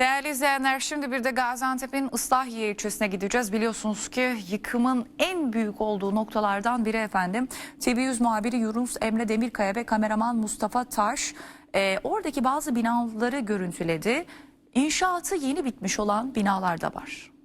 Değerli izleyenler şimdi bir de Gaziantep'in Islahiye ilçesine gideceğiz. Biliyorsunuz ki yıkımın en büyük olduğu noktalardan biri efendim. TV100 muhabiri Yunus Emre Demirkaya ve kameraman Mustafa Taş e, oradaki bazı binaları görüntüledi. İnşaatı yeni bitmiş olan binalar da var.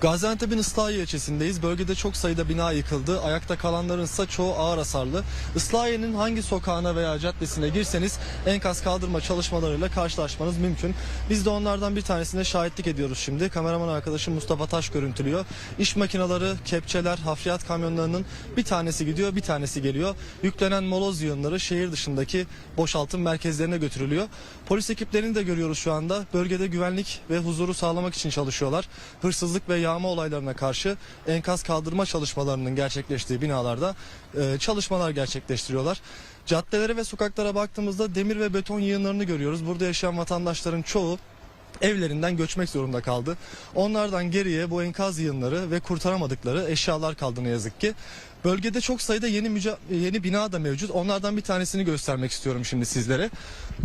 Gaziantep'in Islahiye ilçesindeyiz. Bölgede çok sayıda bina yıkıldı. Ayakta kalanların ise çoğu ağır hasarlı. Islahiye'nin hangi sokağına veya caddesine girseniz enkaz kaldırma çalışmalarıyla karşılaşmanız mümkün. Biz de onlardan bir tanesine şahitlik ediyoruz şimdi. Kameraman arkadaşım Mustafa Taş görüntülüyor. İş makineleri, kepçeler, hafriyat kamyonlarının bir tanesi gidiyor, bir tanesi geliyor. Yüklenen moloz yığınları şehir dışındaki boşaltım merkezlerine götürülüyor. Polis ekiplerini de görüyoruz şu anda. Bölgede güvenlik ve huzuru sağlamak için çalışıyorlar. Hırsızlık ve yağma olaylarına karşı enkaz kaldırma çalışmalarının gerçekleştiği binalarda e, çalışmalar gerçekleştiriyorlar. Caddelere ve sokaklara baktığımızda demir ve beton yığınlarını görüyoruz. Burada yaşayan vatandaşların çoğu evlerinden göçmek zorunda kaldı. Onlardan geriye bu enkaz yığınları ve kurtaramadıkları eşyalar kaldı ne yazık ki. Bölgede çok sayıda yeni müca- yeni bina da mevcut. Onlardan bir tanesini göstermek istiyorum şimdi sizlere.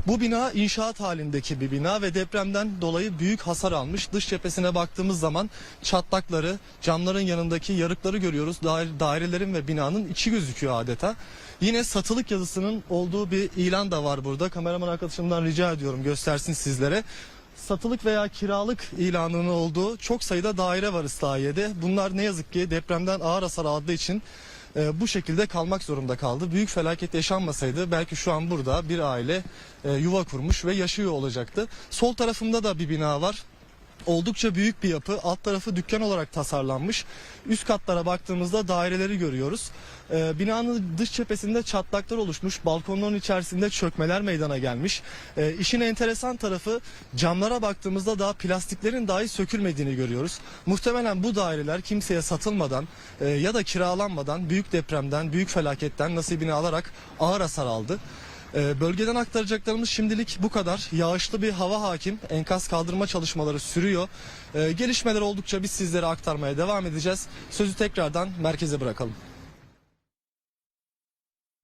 Bu bina inşaat halindeki bir bina ve depremden dolayı büyük hasar almış. Dış cephesine baktığımız zaman çatlakları, camların yanındaki yarıkları görüyoruz. Daire- dairelerin ve binanın içi gözüküyor adeta. Yine satılık yazısının olduğu bir ilan da var burada. Kameraman arkadaşımdan rica ediyorum göstersin sizlere satılık veya kiralık ilanının olduğu çok sayıda daire var İslahiye'de. Bunlar ne yazık ki depremden ağır hasar aldığı için e, bu şekilde kalmak zorunda kaldı. Büyük felaket yaşanmasaydı belki şu an burada bir aile e, yuva kurmuş ve yaşıyor olacaktı. Sol tarafımda da bir bina var. Oldukça büyük bir yapı. Alt tarafı dükkan olarak tasarlanmış. Üst katlara baktığımızda daireleri görüyoruz. Ee, binanın dış cephesinde çatlaklar oluşmuş. Balkonların içerisinde çökmeler meydana gelmiş. Ee, işin enteresan tarafı camlara baktığımızda daha plastiklerin dahi sökülmediğini görüyoruz. Muhtemelen bu daireler kimseye satılmadan e, ya da kiralanmadan büyük depremden, büyük felaketten nasibini alarak ağır hasar aldı. Ee, Bölgeden aktaracaklarımız şimdilik bu kadar. Yağışlı bir hava hakim. Enkaz kaldırma çalışmaları sürüyor. Ee, Gelişmeler oldukça biz sizlere aktarmaya devam edeceğiz. Sözü tekrardan merkeze bırakalım.